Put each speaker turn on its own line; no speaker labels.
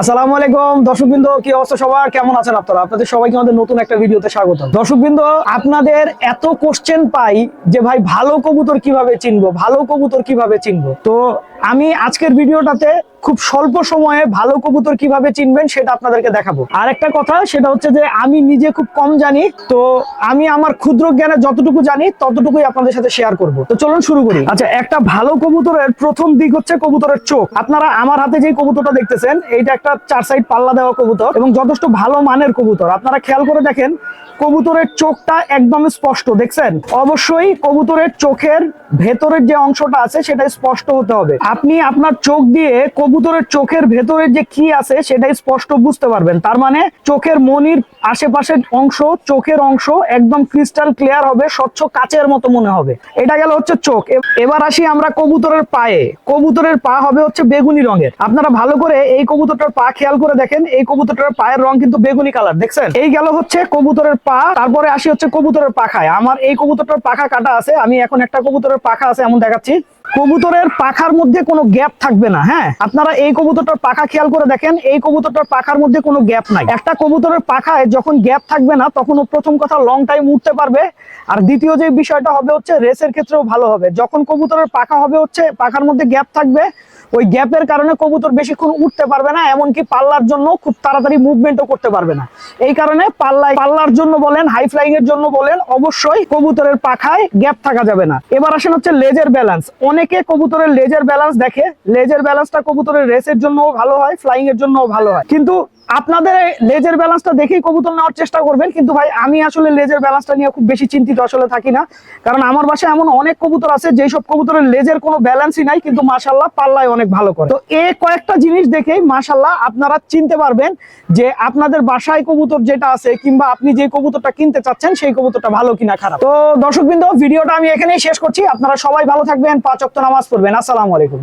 আসসালামু আলাইকুম, দর্শকবৃন্দ, কি অবস্থা সবার? কেমন আছেন আপনারা? আপনাদের সবাইকে আমাদের নতুন একটা ভিডিওতে স্বাগত দর্শকবৃন্দ, আপনাদের এত কোশ্চেন পাই যে ভাই, ভালো কবুতর কীভাবে চিনবো? ভালো কবুতর কীভাবে চিনবো? তো আমি আজকের ভিডিওটাতে খুব স্বল্প সময়ে ভালো কবুতর কীভাবে চিনবেন সেটা আপনাদেরকে দেখাবো। আর একটা কথা, সেটা হচ্ছে যে আমি নিজে খুব কম জানি, তো আমি আমার ক্ষুদ্র জ্ঞানে যতটুকু জানি, ততটুকুই আপনাদের সাথে শেয়ার করব। তো চলুন শুরু করি। আচ্ছা একটা ভালো কবুতরের প্রথম দিক হচ্ছে কবুতরের চোখ। আপনারা আমার হাতে যে কবুতরটা দেখতেছেন, এইটা একটা চার সাইড পাল্লা দেওয়া কবুতর এবং যথেষ্ট ভালো মানের কবুতর। আপনারা খেয়াল করে দেখেন, কবুতরের চোখটা একদম স্পষ্ট, দেখছেন? অবশ্যই কবুতরের চোখের ভেতরের যে অংশটা আছে, সেটা স্পষ্ট হতে হবে। আপনি আপনার চোখ দিয়ে কবুতরের চোখের ভেতরে যে কি আছে সেটা স্পষ্ট বুঝতে পারবেন। তার মানে চোখের মনির আশেপাশের অংশ, চোখের অংশ একদম ক্রিস্টাল ক্লিয়ার হবে, স্বচ্ছ কাচের মতো মনে হবে। এটা গেল হচ্ছে চোখ। এবার আসি আমরা কবুতরের পায়ে। কবুতরের পা হবে হচ্ছে বেগুনি রঙের। আপনারা ভালো করে এই কবুতরটার পা খেয়াল করে দেখেন। এই কবুতরটার পায়ের রং কিন্তু বেগুনি কালার, দেখছেন? এই গেল হচ্ছে কবুতরের পা, তারপরে আসি হচ্ছে কবুতরের পাখায়। আমার এই কবুতরটার পাখা কাটা আছে, আমি এখন একটা কবুতরের পাখা আছে, এমন দেখাচ্ছি। কবুতরের পাখার মধ্যে কোনো গ্যাপ থাকবে না হ্যাঁ? আপনারা এই কবুতরটার পাখা খেয়াল করে দেখেন, এই কবুতরটার পাখার মধ্যে কোনো গ্যাপ নাই। একটা কবুতরের পাখায় যখন গ্যাপ থাকবে না, তখন ও প্রথম কথা লং টাইম উঠতে পারবে, আর দ্বিতীয় যে বিষয়টা হবে হচ্ছে রেসের ক্ষেত্রেও ভালো হবে। যখন কবুতরের পাখা হবে হচ্ছে, পাখার মধ্যে গ্যাপ থাকবে ওই গ্যাপের কারণে কবুতর বেশিক্ষণ উঠতে পারবে না, এমনকি পাল্লার জন্য খুব তাড়াতাড়ি মুভমেন্টও করতে পারবে না। এই কারণে পাল্লায় পাল্লার জন্য বলেন হাই ফ্লাইং এর জন্য বলেন, অবশ্যই কবুতরের পাখায় গ্যাপ থাকা যাবে না। এবার আসেন হচ্ছে লেজের ব্যালেন্স অনেকে কবুতরের লেজের ব্যালেন্স দেখে লেজের ব্যালেন্সটা কবুতরের রেসের জন্যও ভালো হয় ফ্লাইং এর জন্যও ভালো হয়। কিন্তু আপনাদের লেজের ব্যালেন্সটা দেখেই কবুতর নেওয়ার চেষ্টা করবেন, কিন্তু ভাই, আমি আসলে লেজের ব্যালেন্সটা নিয়ে খুব বেশি চিন্তিত আসলে থাকি না। কারণ আমার বাসায় এমন অনেক কবুতর আছে, যেই সব কবুতরের লেজের কোনো ব্যালেন্সই নাই, কিন্তু মাশাল্লাহ পাল্লায় অনেক ভালো করে। তো এই কয়েকটা জিনিস দেখেই মাশাল্লাহ আপনারা চিনতে পারবেন যে আপনাদের বাসায় কবুতর যেটা আছে কিংবা আপনি যে কবুতরটা কিনতে চাচ্ছেন সেই কবুতরটা ভালো কিনা খারাপ। তো দর্শকবৃন্দ, ভিডিওটা আমি এখানেই শেষ করছি। আপনারা সবাই ভালো থাকবেন, পাঁচ অক্ত নামাজ পড়বেন। আসসালামু আলাইকুম।